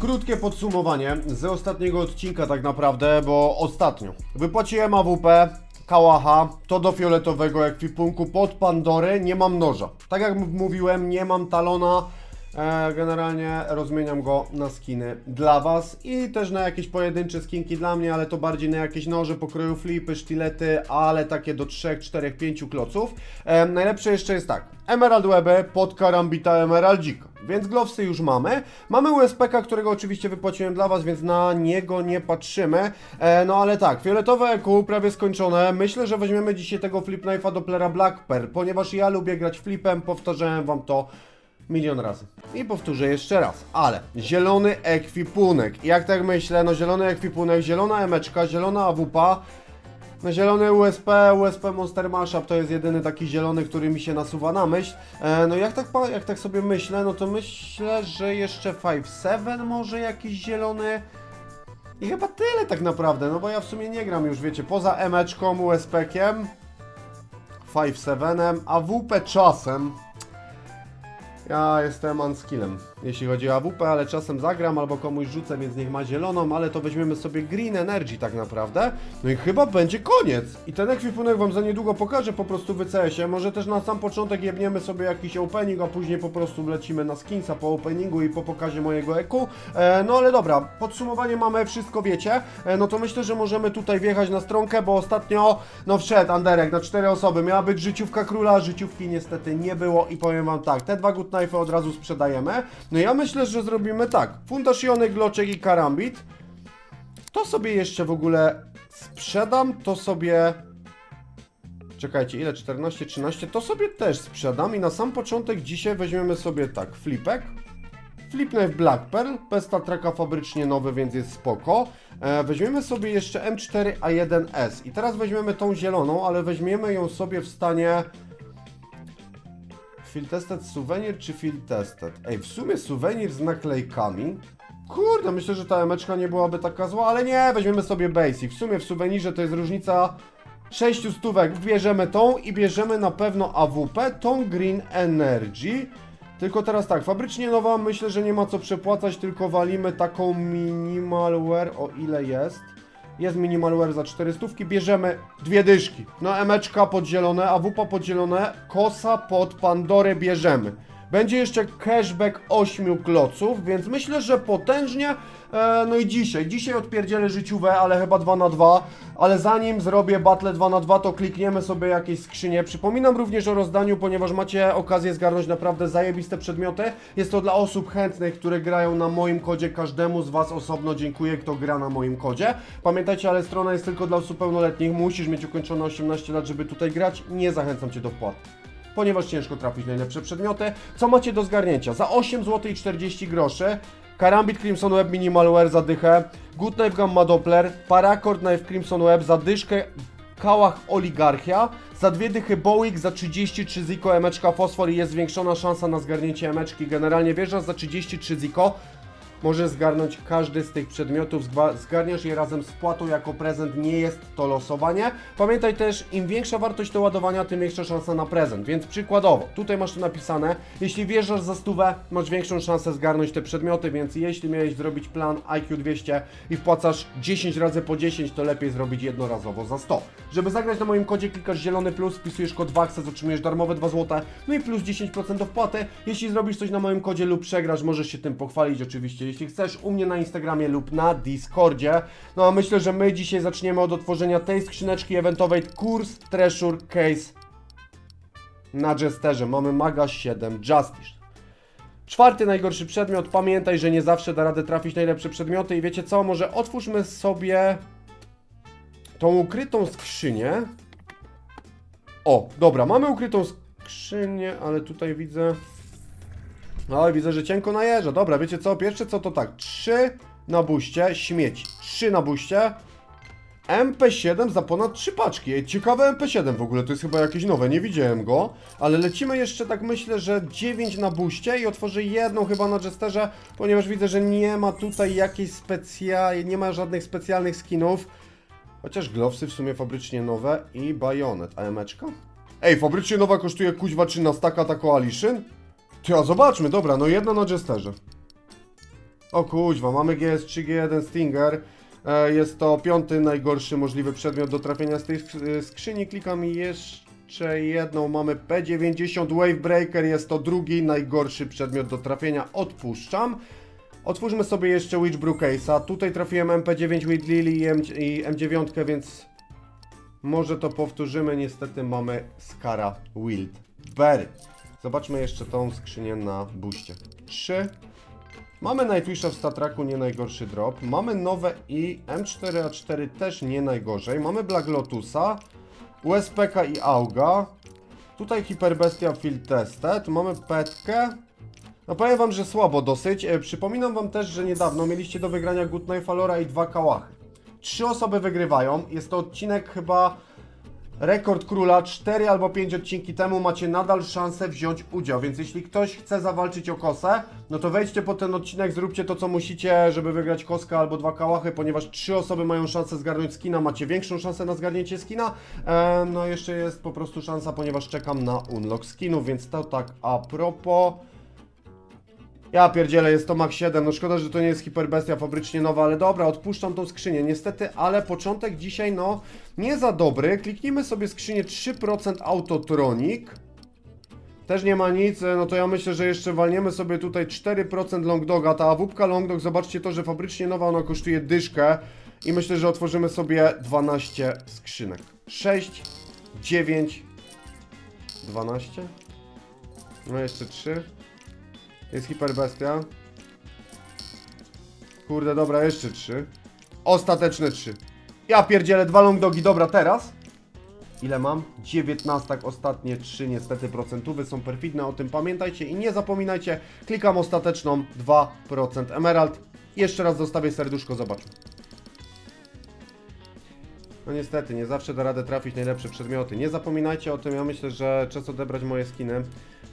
Krótkie podsumowanie z ostatniego odcinka tak naprawdę, bo ostatnio wypłaciłem AWP, Kałacha, to do fioletowego ekwipunku pod Pandory, nie mam noża. Tak jak mówiłem, nie mam talona, e, generalnie rozmieniam go na skiny dla Was i też na jakieś pojedyncze skinki dla mnie, ale to bardziej na jakieś noże pokroju flipy, sztylety, ale takie do 3, 4, 5 kloców. E, najlepsze jeszcze jest tak, Emerald Weby pod Karambita Emeraldzika. Więc glowsy już mamy. Mamy USPK, którego oczywiście wypłaciłem dla Was, więc na niego nie patrzymy. E, no ale tak, fioletowe EQ prawie skończone. Myślę, że weźmiemy dzisiaj tego Flip Knife'a Dopplera Black Pearl, ponieważ ja lubię grać flipem, powtarzałem Wam to milion razy. I powtórzę jeszcze raz, ale zielony ekwipunek. Jak tak myślę, no zielony ekwipunek, zielona emeczka, zielona AWP, no zielony USP, USP Monster Mashup to jest jedyny taki zielony, który mi się nasuwa na myśl. E, no jak tak, jak tak sobie myślę, no to myślę, że jeszcze 5-7 może jakiś zielony. I chyba tyle tak naprawdę, no bo ja w sumie nie gram już, wiecie, poza emeczką, USP-kiem, 5-7, a WP czasem. Ja jestem unskillem, jeśli chodzi o AWP, ale czasem zagram albo komuś rzucę, więc niech ma zieloną, ale to weźmiemy sobie Green Energy tak naprawdę. No i chyba będzie koniec. I ten ekwipunek Wam za niedługo pokażę po prostu w CS-ie. Może też na sam początek jebniemy sobie jakiś opening, a później po prostu wlecimy na skinsa po openingu i po pokazie mojego EQ. E, no ale dobra, podsumowanie mamy, wszystko wiecie. E, no to myślę, że możemy tutaj wjechać na stronkę, bo ostatnio, no wszedł Anderek na cztery osoby. Miała być życiówka króla, życiówki niestety nie było i powiem Wam tak, te dwa good knife'y od razu sprzedajemy. No ja myślę, że zrobimy tak, Fundacjony, Gloczek i Karambit. To sobie jeszcze w ogóle sprzedam, to sobie... Czekajcie, ile? 14, 13? To sobie też sprzedam i na sam początek dzisiaj weźmiemy sobie tak, flipek. Flipknife Black Pearl, bez Star Treka fabrycznie nowy, więc jest spoko. E, weźmiemy sobie jeszcze M4A1S i teraz weźmiemy tą zieloną, ale weźmiemy ją sobie w stanie... Field Tested Souvenir czy Field Tested? Ej, w sumie souvenir z naklejkami. Kurde, myślę, że ta emeczka nie byłaby taka zła, ale nie, weźmiemy sobie basic. W sumie w suwenirze to jest różnica 6 stówek. Bierzemy tą i bierzemy na pewno AWP, tą Green Energy. Tylko teraz tak, fabrycznie nowa, myślę, że nie ma co przepłacać, tylko walimy taką minimalware, o ile jest. Jest minimalware za 400, bierzemy dwie dyszki. No emeczka podzielone, AWP podzielone, kosa pod Pandorę bierzemy. Będzie jeszcze cashback 8 kloców, więc myślę, że potężnie. E, no i dzisiaj, dzisiaj odpierdzielę życiówę, ale chyba 2 na 2 ale zanim zrobię battle 2 na 2 to klikniemy sobie jakieś skrzynie. Przypominam również o rozdaniu, ponieważ macie okazję zgarnąć naprawdę zajebiste przedmioty. Jest to dla osób chętnych, które grają na moim kodzie. Każdemu z Was osobno dziękuję, kto gra na moim kodzie. Pamiętajcie, ale strona jest tylko dla osób pełnoletnich. Musisz mieć ukończone 18 lat, żeby tutaj grać. Nie zachęcam Cię do wpłat ponieważ ciężko trafić najlepsze przedmioty. Co macie do zgarnięcia? Za 8 zł i 40 groszy Karambit Crimson Web Minimalware za dychę, Good Knife Gamma Doppler, Paracord Knife Crimson Web za dyszkę, Kałach Oligarchia, za dwie dychy Bowick, za 33 Ziko emeczka Fosfor i jest zwiększona szansa na zgarnięcie emeczki. Generalnie wjeżdżasz za 33 Ziko, możesz zgarnąć każdy z tych przedmiotów, zgarniasz je razem z wpłatą jako prezent, nie jest to losowanie. Pamiętaj też, im większa wartość do ładowania, tym większa szansa na prezent, więc przykładowo, tutaj masz to napisane, jeśli wjeżdżasz za stówę, masz większą szansę zgarnąć te przedmioty, więc jeśli miałeś zrobić plan IQ 200 i wpłacasz 10 razy po 10, to lepiej zrobić jednorazowo za 100. Żeby zagrać na moim kodzie, klikasz zielony plus, wpisujesz kod WAXES, otrzymujesz darmowe 2 zł, no i plus 10% do wpłaty. Jeśli zrobisz coś na moim kodzie lub przegrasz, możesz się tym pochwalić oczywiście, jeśli chcesz, u mnie na Instagramie lub na Discordzie. No a myślę, że my dzisiaj zaczniemy od otworzenia tej skrzyneczki eventowej kurs Treasure Case na Jesterze. Mamy Maga 7 Justice. Czwarty najgorszy przedmiot. Pamiętaj, że nie zawsze da radę trafić najlepsze przedmioty. I wiecie co? Może otwórzmy sobie tą ukrytą skrzynię. O, dobra, mamy ukrytą skrzynię, ale tutaj widzę. No, widzę, że cienko najeżdża. Dobra, wiecie co? Pierwsze co to tak. 3 na buście, śmieci. 3 na buście. MP7 za ponad 3 paczki. Ciekawe MP7 w ogóle, to jest chyba jakieś nowe, nie widziałem go. Ale lecimy jeszcze tak myślę, że 9 na buście i otworzę jedną chyba na Jesterze, ponieważ widzę, że nie ma tutaj jakiejś specja... nie ma żadnych specjalnych skinów. Chociaż glowsy w sumie fabrycznie nowe i bajonet. A emeczka? Ej, fabrycznie nowa kosztuje kuźwa 13 taka Coalition? Ty, a zobaczmy, dobra, no jedna na Jesterze. O kuźwa, mamy GS3, G1 Stinger. E, Jest to piąty najgorszy możliwy przedmiot do trafienia z tej e, skrzyni. Klikam jeszcze jedną. Mamy P90 Wavebreaker. Jest to drugi najgorszy przedmiot do trafienia. Odpuszczam. Otwórzmy sobie jeszcze Witchbrew Case'a. Tutaj trafiłem MP9 with Lily i M9, więc może to powtórzymy. Niestety mamy Skara Wild Berry. Zobaczmy jeszcze tą skrzynię na buście. 3. Mamy Nightwisha w Statraku, nie najgorszy drop. Mamy nowe i M4A4 też nie najgorzej. Mamy Black Lotusa, USPK i Auga. Tutaj Hyperbestia Field Tested. Mamy Petkę. No powiem wam, że słabo dosyć. E, przypominam wam też, że niedawno mieliście do wygrania Good Knife Valora i dwa kałachy. Trzy osoby wygrywają. Jest to odcinek chyba rekord króla. Cztery albo pięć odcinki temu macie nadal szansę wziąć udział. Więc jeśli ktoś chce zawalczyć o kosę, no to wejdźcie po ten odcinek, zróbcie to co musicie, żeby wygrać koskę albo dwa kałachy, ponieważ trzy osoby mają szansę zgarnąć skina. Macie większą szansę na zgarnięcie skina. E, no jeszcze jest po prostu szansa, ponieważ czekam na unlock skinów, więc to tak a propos. Ja pierdzielę, jest to Mach 7, no szkoda, że to nie jest hiperbestia fabrycznie nowa, ale dobra, odpuszczam tą skrzynię, niestety, ale początek dzisiaj, no, nie za dobry. Kliknijmy sobie skrzynię 3% Autotronic. Też nie ma nic, no to ja myślę, że jeszcze walniemy sobie tutaj 4% Longdoga. Ta awupka Longdog, zobaczcie to, że fabrycznie nowa ona kosztuje dyszkę. I myślę, że otworzymy sobie 12 skrzynek. 6, 9, 12. No jeszcze 3. Jest hiperbestia. Kurde, dobra, jeszcze 3. Ostateczne 3. Ja pierdzielę, dwa longdogi, dobra, teraz. Ile mam? 19, ostatnie 3 niestety procentówy są perfidne, o tym pamiętajcie i nie zapominajcie, klikam ostateczną 2% Emerald. Jeszcze raz zostawię serduszko, zobaczmy. No niestety, nie zawsze da radę trafić najlepsze przedmioty. Nie zapominajcie o tym, ja myślę, że czas odebrać moje skiny.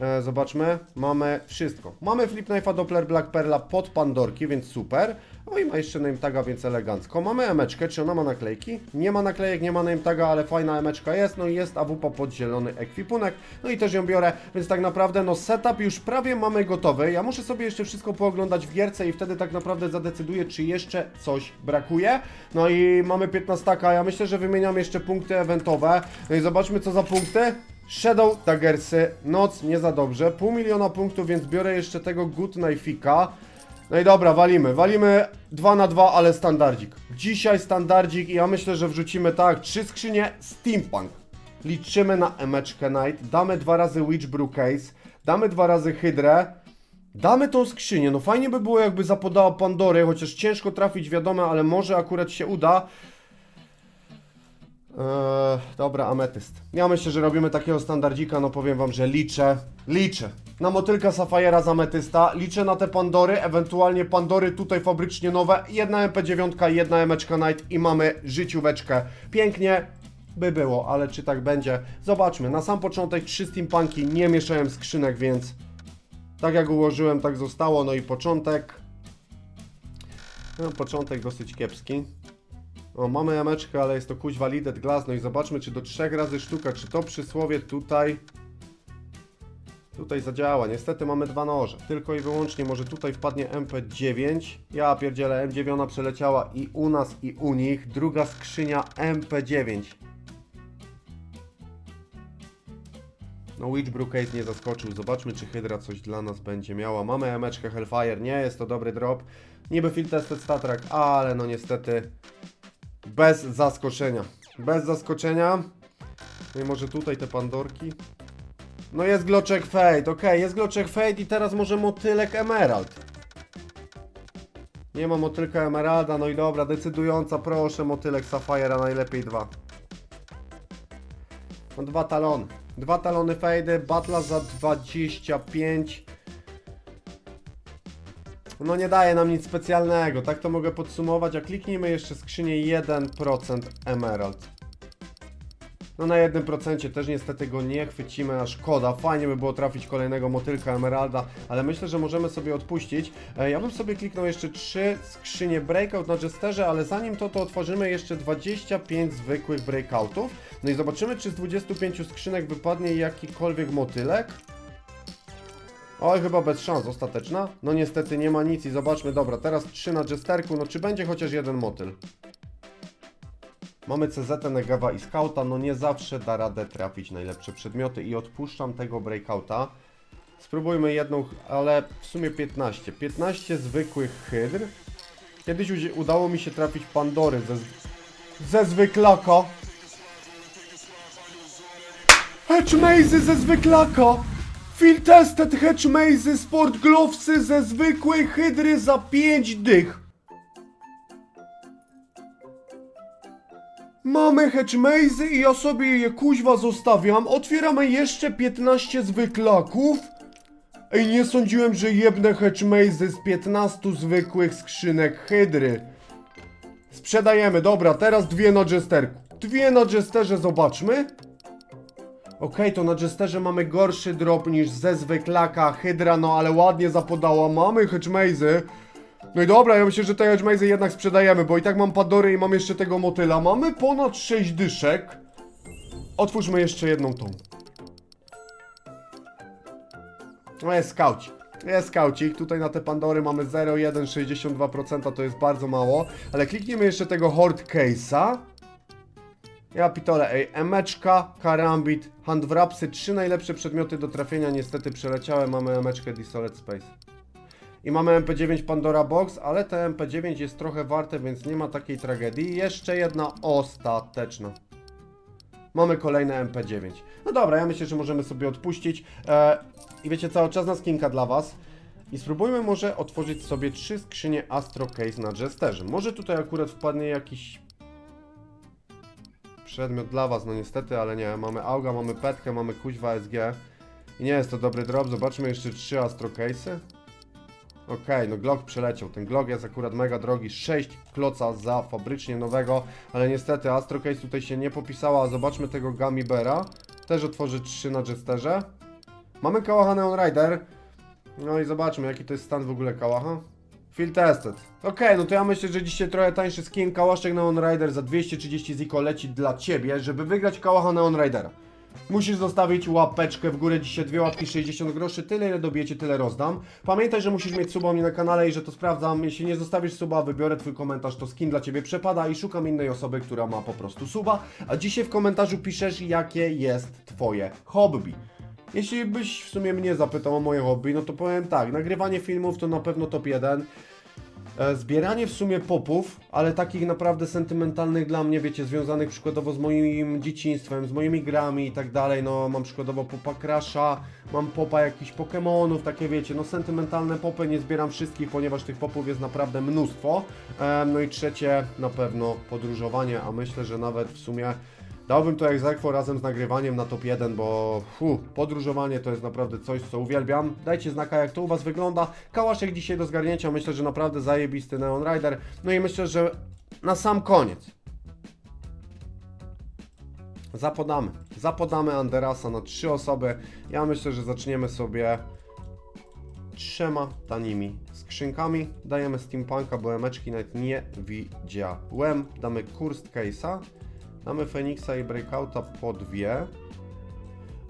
E, zobaczmy, mamy wszystko. Mamy Flip Knife'a Doppler Black Perla pod Pandorki, więc super. O i ma jeszcze name taga, więc elegancko. Mamy emeczkę, czy ona ma naklejki? Nie ma naklejek, nie ma name taga, ale fajna emeczka jest. No i jest AWP pod zielony ekwipunek. No i też ją biorę, więc tak naprawdę no setup już prawie mamy gotowy. Ja muszę sobie jeszcze wszystko pooglądać w gierce i wtedy tak naprawdę zadecyduję, czy jeszcze coś brakuje. No i mamy 15, ja myślę, że wymieniam jeszcze punkty eventowe. No i zobaczmy co za punkty. Shadow Daggersy, noc nie za dobrze, pół miliona punktów, więc biorę jeszcze tego Good Knife'ika. No i dobra, walimy, walimy 2 na 2, ale standardzik. Dzisiaj standardzik i ja myślę, że wrzucimy tak, trzy skrzynie Steampunk. Liczymy na Emeczkę Knight, damy dwa razy Witchbrew Case, damy dwa razy Hydrę, damy tą skrzynię. No fajnie by było jakby zapodała Pandory, chociaż ciężko trafić, wiadomo, ale może akurat się uda. Eee, dobra, ametyst. Ja myślę, że robimy takiego standardzika, no powiem wam, że liczę, liczę. Na motylka Safajera z ametysta, liczę na te Pandory, ewentualnie Pandory tutaj fabrycznie nowe, jedna MP9, jedna Emeczka Night i mamy życióweczkę. Pięknie by było, ale czy tak będzie? Zobaczmy, na sam początek trzy steampunki, nie mieszałem skrzynek, więc tak jak ułożyłem, tak zostało, no i początek. No, początek dosyć kiepski. O, mamy jameczkę, ale jest to kuźwa lidet glass, no i zobaczmy, czy do trzech razy sztuka, czy to przysłowie tutaj... Tutaj zadziała. Niestety mamy dwa noże. Tylko i wyłącznie może tutaj wpadnie MP9. Ja pierdzielę, M9 przeleciała i u nas, i u nich. Druga skrzynia MP9. No Witchbrew Case nie zaskoczył. Zobaczmy, czy Hydra coś dla nas będzie miała. Mamy emeczkę Hellfire. Nie jest to dobry drop. Niby field tested statrak, ale no niestety bez zaskoczenia. Bez zaskoczenia. No i może tutaj te pandorki. No jest Gloczek Fate, okej, jest Gloczek Fate i teraz może motylek Emerald. Nie ma motylka Emeralda, no i dobra, decydująca, proszę, motylek Sapphire, a najlepiej dwa. No dwa talony. Dwa talony Fade, Batla za 25. No nie daje nam nic specjalnego, tak to mogę podsumować, a kliknijmy jeszcze skrzynię 1% Emerald. No na 1% też niestety go nie chwycimy, a szkoda. Fajnie by było trafić kolejnego motylka Emeralda, ale myślę, że możemy sobie odpuścić. E, Ja bym sobie kliknął jeszcze 3 skrzynie Breakout na Jesterze, ale zanim to, to otworzymy jeszcze 25 zwykłych Breakoutów. No i zobaczymy, czy z 25 skrzynek wypadnie jakikolwiek motylek. Oj, chyba bez szans, ostateczna? No niestety nie ma nic i zobaczmy, dobra, teraz 3 na Jesterku, no czy będzie chociaż jeden motyl? Mamy CZ, Negawa i Scouta, no nie zawsze da radę trafić najlepsze przedmioty i odpuszczam tego breakouta. Spróbujmy jedną, ale w sumie 15. 15 zwykłych hydr. Kiedyś udało mi się trafić Pandory ze, ze zwyklaka. Hedgemazy ze zwyklaka! Field tested Hedgemazy Sport Glovesy ze zwykłej hydry za 5 dych. Mamy Hedgemazy i ja sobie je kuźwa zostawiam. Otwieramy jeszcze 15 zwyklaków. Ej, nie sądziłem, że jebnę Hedgemazy z 15 zwykłych skrzynek hydry. Sprzedajemy, dobra, teraz dwie na Jesterku. Dwie na Jesterze, zobaczmy. Okej, to na Jesterze mamy gorszy drop niż ze zwyklaka Hydra, no ale ładnie zapodała. Mamy Hedgemazy. No i dobra, ja myślę, że te Hedgemazy jednak sprzedajemy, bo i tak mam Padory i mam jeszcze tego motyla. Mamy ponad 6 dyszek. Otwórzmy jeszcze jedną tą. No jest skaucik. Jest skaucik. Tutaj na te Pandory mamy 0,162%, to jest bardzo mało. Ale klikniemy jeszcze tego Horde Case'a. Ja pitole, ej, emeczka, karambit, handwrapsy, trzy najlepsze przedmioty do trafienia, niestety przeleciały, mamy emeczkę Desolate Space. I mamy MP9 Pandora Box, ale te MP9 jest trochę warte, więc nie ma takiej tragedii. I Jeszcze jedna ostateczna. Mamy kolejne MP9. No dobra, ja myślę, że możemy sobie odpuścić. E, I wiecie, cały czas na skinka dla Was. I spróbujmy może otworzyć sobie trzy skrzynie Astro Case na Jesterze. Może tutaj akurat wpadnie jakiś przedmiot dla was, no niestety, ale nie. Mamy Auga, mamy Petkę, mamy Kuźwa SG. I nie jest to dobry drop. Zobaczmy jeszcze trzy Astro Case'y. Okej, no Glock przeleciał. Ten Glock jest akurat mega drogi. 6 kloca za fabrycznie nowego, ale niestety Astro Case tutaj się nie popisała. Zobaczmy tego Gummy Beara. Też otworzy 3 na Jesterze. Mamy Kałacha Neon Rider. No i zobaczmy, jaki to jest stan w ogóle Kałacha. Field tested. Okej, no to ja myślę, że dzisiaj trochę tańszy skin Kałaszek Neon Rider za 230 ziko leci dla Ciebie, żeby wygrać Kałacha Neon Ridera. Musisz zostawić łapeczkę w górę, dzisiaj dwie łapki 60 groszy, tyle ile dobijecie, tyle rozdam. Pamiętaj, że musisz mieć suba mnie na kanale i że to sprawdzam. Jeśli nie zostawisz suba, wybiorę Twój komentarz, to skin dla Ciebie przepada i szukam innej osoby, która ma po prostu suba. A dzisiaj w komentarzu piszesz, jakie jest Twoje hobby. Jeśli byś w sumie mnie zapytał o moje hobby, no to powiem tak, nagrywanie filmów to na pewno top 1. E, Zbieranie w sumie popów, ale takich naprawdę sentymentalnych dla mnie, wiecie, związanych przykładowo z moim dzieciństwem, z moimi grami i tak dalej, no mam przykładowo popa Crasha, mam popa jakichś Pokémonów, takie wiecie, no sentymentalne popy, nie zbieram wszystkich, ponieważ tych popów jest naprawdę mnóstwo. E, No i trzecie, na pewno podróżowanie, a myślę, że nawet w sumie Dałbym to jak zakwo razem z nagrywaniem na top 1, bo fu, podróżowanie to jest naprawdę coś, co uwielbiam. Dajcie znaka, jak to u Was wygląda. Kałaszek dzisiaj do zgarnięcia, myślę, że naprawdę zajebisty Neon Rider. No i myślę, że na sam koniec zapodamy. Zapodamy Anderasa na trzy osoby. Ja myślę, że zaczniemy sobie trzema tanimi skrzynkami. Dajemy Steampunka, bo emeczki nawet nie widziałem. Damy Kurst Case'a. Damy Feniksa i Breakouta po dwie.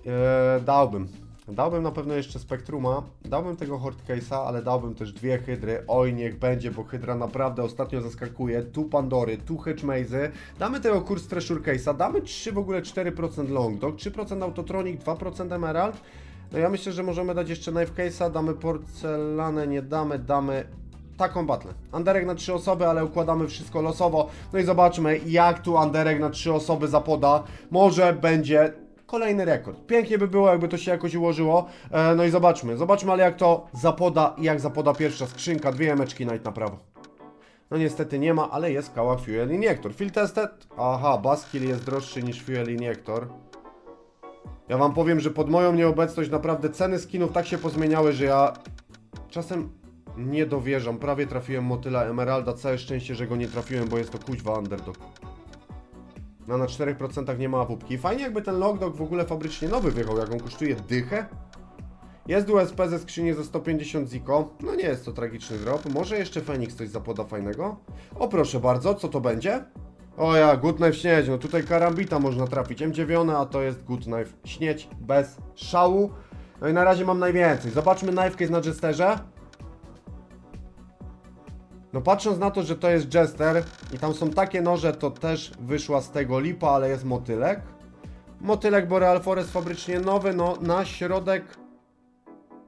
Eee, dałbym. Dałbym na pewno jeszcze Spektruma. Dałbym tego Horde Case'a, ale dałbym też dwie Hydry. Oj, niech będzie, bo Hydra naprawdę ostatnio zaskakuje. Tu Pandory, tu Hedgemazy. Damy tego kurs Treasure Case'a. Damy 3 w ogóle 4% Long Dog, 3% Autotronic, 2% Emerald. No ja myślę, że możemy dać jeszcze Knife Case'a. Damy porcelanę, nie damy, damy taką batlę. Anderek na trzy osoby, ale układamy wszystko losowo. No i zobaczmy, jak tu Anderek na trzy osoby zapoda. Może będzie kolejny rekord. Pięknie by było, jakby to się jakoś ułożyło. E, no i zobaczmy. Zobaczmy, ale jak to zapoda i jak zapoda pierwsza skrzynka. Dwie emeczki night na prawo. No niestety nie ma, ale jest kała Fuel Injector. Field tested? Aha, Baskill jest droższy niż Fuel Injector. Ja wam powiem, że pod moją nieobecność naprawdę ceny skinów tak się pozmieniały, że ja czasem nie dowierzam. Prawie trafiłem motyla Emeralda. Całe szczęście, że go nie trafiłem, bo jest to kuźwa underdog. No na 4% nie ma awupki. Fajnie jakby ten Lockdog w ogóle fabrycznie nowy wyjechał, jak on kosztuje dychę. Jest USP ze skrzyni za 150 ziko. No nie jest to tragiczny drop. Może jeszcze Fenix coś zapoda fajnego? O proszę bardzo, co to będzie? O ja, Good Knife śnieć, no tutaj karambita można trafić. M9, a to jest Good Knife śnieć bez szału. No i na razie mam najwięcej. Zobaczmy knife case na Jesterze. No patrząc na to, że to jest Jester i tam są takie noże, to też wyszła z tego lipa, ale jest motylek. Motylek Boreal Forest fabrycznie nowy, no na środek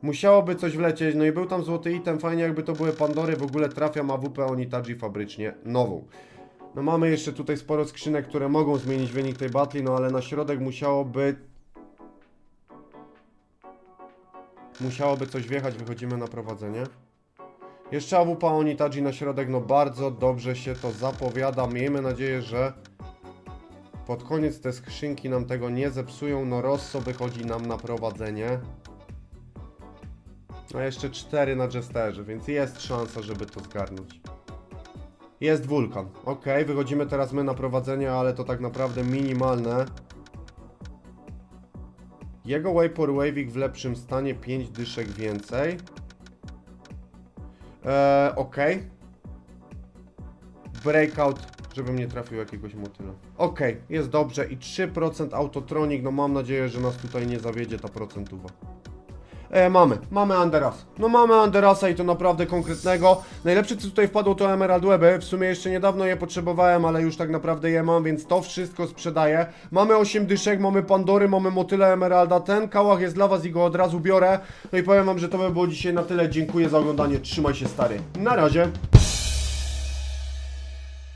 musiałoby coś wlecieć, no i był tam złoty item, fajnie jakby to były Pandory, w ogóle trafiam AWP Onitaji fabrycznie nową. No mamy jeszcze tutaj sporo skrzynek, które mogą zmienić wynik tej batli, no ale na środek musiałoby... Musiałoby coś wjechać, wychodzimy na prowadzenie. Jeszcze AWP Onitaji na środek, no bardzo dobrze się to zapowiada. Miejmy nadzieję, że pod koniec te skrzynki nam tego nie zepsują. No Rosso wychodzi nam na prowadzenie. A jeszcze 4 na Jesterze, więc jest szansa, żeby to zgarnąć. Jest wulkan. Ok, wychodzimy teraz my na prowadzenie, ale to tak naprawdę minimalne. Jego Waypor Wavik w lepszym stanie, 5 dyszek więcej. Eee, ok. Breakout, żebym nie trafił jakiegoś motyla. Ok, jest dobrze i 3% autotronik, no mam nadzieję, że nas tutaj nie zawiedzie ta procentuwa. E, mamy, mamy Anderas. No mamy Anderasa i to naprawdę konkretnego. Najlepsze co tutaj wpadło to Emerald Weby. W sumie jeszcze niedawno je potrzebowałem, ale już tak naprawdę je mam, więc to wszystko sprzedaję. Mamy 8 dyszek, mamy Pandory, mamy motyle Emeralda. Ten kałach jest dla was i go od razu biorę. No i powiem wam, że to by było dzisiaj na tyle. Dziękuję za oglądanie. Trzymaj się stary. Na razie.